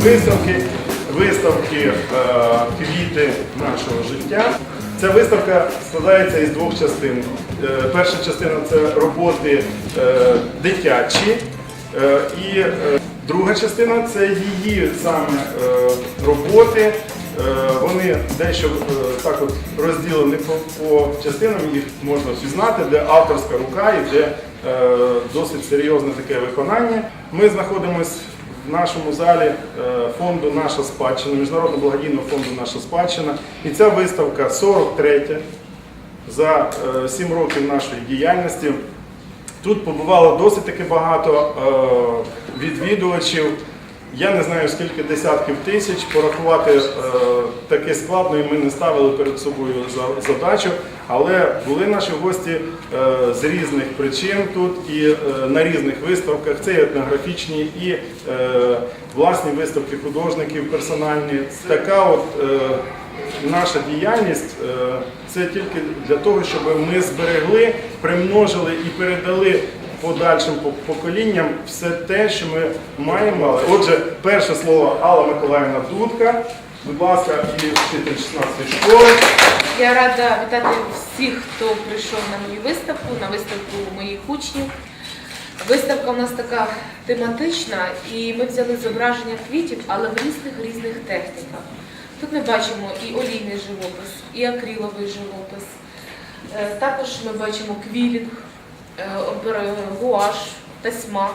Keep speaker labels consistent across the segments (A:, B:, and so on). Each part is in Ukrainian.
A: виставки, виставки е, квіти нашого життя. Ця виставка складається із двох частин. Е, перша частина це роботи е, дитячі, і друга частина це її саме роботи. Вони дещо так от розділені по по частинам, їх можна впізнати, де авторська рука і де досить серйозне таке виконання. Ми знаходимося в нашому залі е, фонду Наша спадщина, Міжнародного благодійного фонду Наша спадщина. І ця виставка 43 за 7 років нашої діяльності. Тут побувало досить таки багато е, відвідувачів. Я не знаю скільки десятків тисяч. Порахувати е, таке складно, і ми не ставили перед собою за- задачу. Але були наші гості е, з різних причин тут і е, на різних виставках. Це і етнографічні і е, власні виставки художників персональні. Така от наша діяльність це тільки для того, щоб ми зберегли, примножили і передали подальшим поколінням все те, що ми маємо. Отже, перше слово Алла Миколаївна Дудка. Будь ласка, і вчитель 16 школи.
B: Я рада вітати всіх, хто прийшов на мою виставку, на виставку моїх учнів. Виставка у нас така тематична, і ми взяли зображення квітів, але в різних різних техніках. Тут ми бачимо і олійний живопис, і акриловий живопис. Е, Також ми бачимо квілінг, гуаш, тасьма,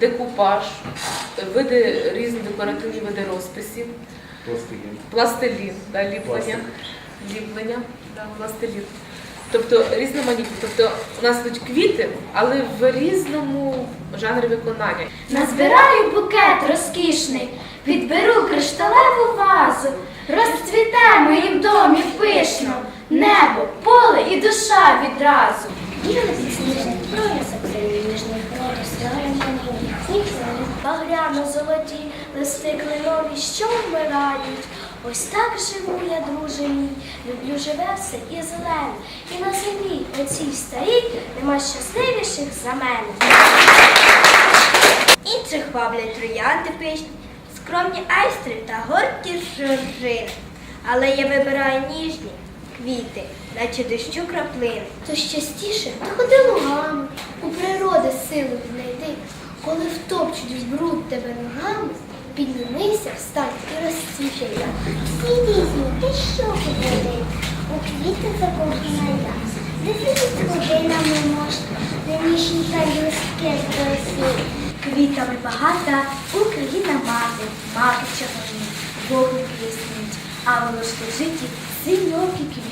B: декупаж, е, види різні декоративні види розписів пластилін, да, ліплення, ліплення, да, пластилін. Тобто різноманітні. Тобто у нас тут квіти, але в різному жанрі виконання.
C: Назбираю букет розкішний, підберу кришталеву вазу, розцвіте в моїм домі пишно, небо, поле і душа відразу.
D: Білий підсніжний проясок синій ніжний воду стягнемо.
C: Багряно золоті листи кленові, що вмирають. Ось так живу я, друже мій, люблю живе все і зелене. І на землі оцій старій нема щасливіших за мене.
D: Інших ваблять троянди пишні, скромні айстри та горді жоржини. Але я вибираю ніжні квіти, наче дощу краплини.
C: То частіше то ходи лугами, у природи силу знайди. Коли втопчуть в бруд тебе ногами, піднімися, встань і розцвіти.
D: Сідізні, ти що походив? У квіти закохана я. Годинами можна, на ніжні та листки красиві.
C: Квітами багата Україна мати, мати чорні, Богу піснить, а воно ж лежить синьокі квіти.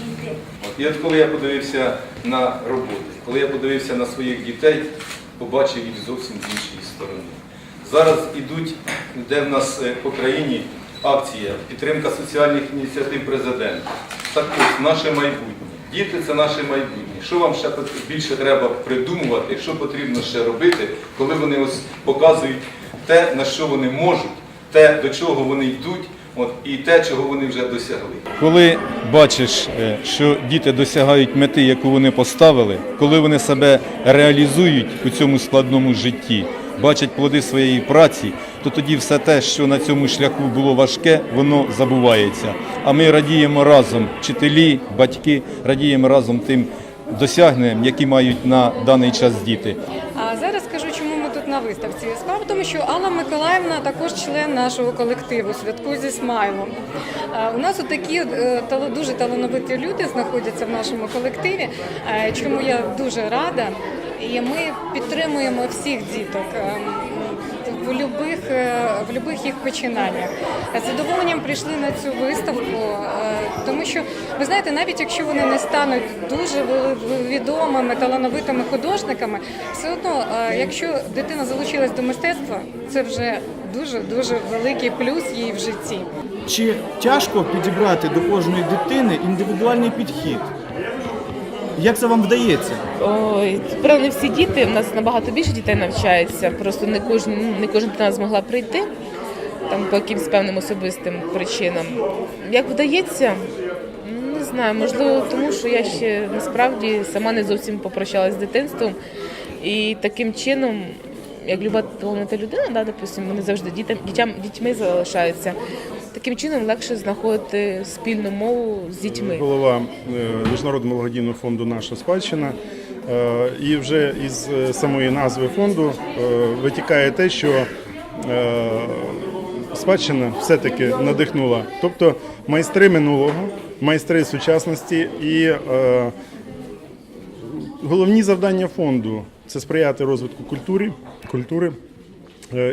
E: І от коли я подивився на роботи, коли я подивився на своїх дітей, побачив їх зовсім з іншої сторони. Зараз ідуть, де в нас е, по країні акція підтримка соціальних ініціатив президента. Так ось наше майбутнє. Діти це наше майбутнє. Що вам ще більше треба придумувати, що потрібно ще робити, коли вони ось показують те, на що вони можуть, те, до чого вони йдуть, от, і те, чого вони вже досягли. Коли бачиш, е, що діти досягають мети, яку вони поставили, коли вони себе реалізують у цьому складному житті, бачать плоди своєї праці, то тоді все те, що на цьому шляху було важке, воно забувається. А ми радіємо разом, вчителі, батьки, радіємо разом тим досягненням, які мають на даний час діти.
F: А зараз скажу, чому ми тут на виставці. Справа в тому, що Алла Миколаївна також член нашого колективу Святку зі смайлом. У нас такі е, дуже талановиті люди знаходяться в нашому колективі, е, чому я дуже рада. І ми підтримуємо всіх діток. В е, їх починаннях з задоволенням прийшли на цю виставку, тому що ви знаєте, навіть якщо вони не стануть дуже відомими талановитими художниками, все одно, е, якщо дитина залучилась до мистецтва, це вже дуже дуже великий плюс їй в житті.
G: Чи тяжко підібрати до кожної дитини індивідуальний підхід? Як це вам вдається?
H: Ой, правда, не всі діти. У нас набагато більше дітей навчається. Просто не кожен, ну, не кожна дитина змогла прийти там по якимсь певним особистим причинам. Як вдається, не знаю, можливо, тому що я ще насправді сама не зовсім попрощалася з дитинством. І таким чином, як люба талановита людина, да, допустим, вони завжди дітям, дітям, дітьми залишаються.
B: Таким чином легше знаходити спільну мову з дітьми.
A: голова е, Міжнародного благодійного фонду Наша спадщина. Е, І вже із е, самої назви фонду витікає те, що спадщина все-таки надихнула. Тобто майстри минулого, майстри сучасності і головні завдання фонду це сприяти розвитку культури, культури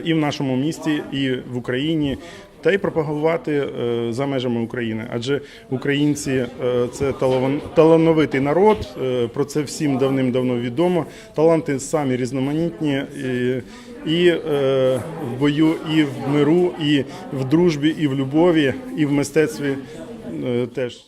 A: і в нашому місті, і в Україні, та й пропагувати е, за межами України. Адже українці е, це талан- талановитий народ. е, Про це всім давним-давно відомо. Таланти самі різноманітні. І, і в бою, і в миру, і в дружбі, і в любові, і в мистецтві теж.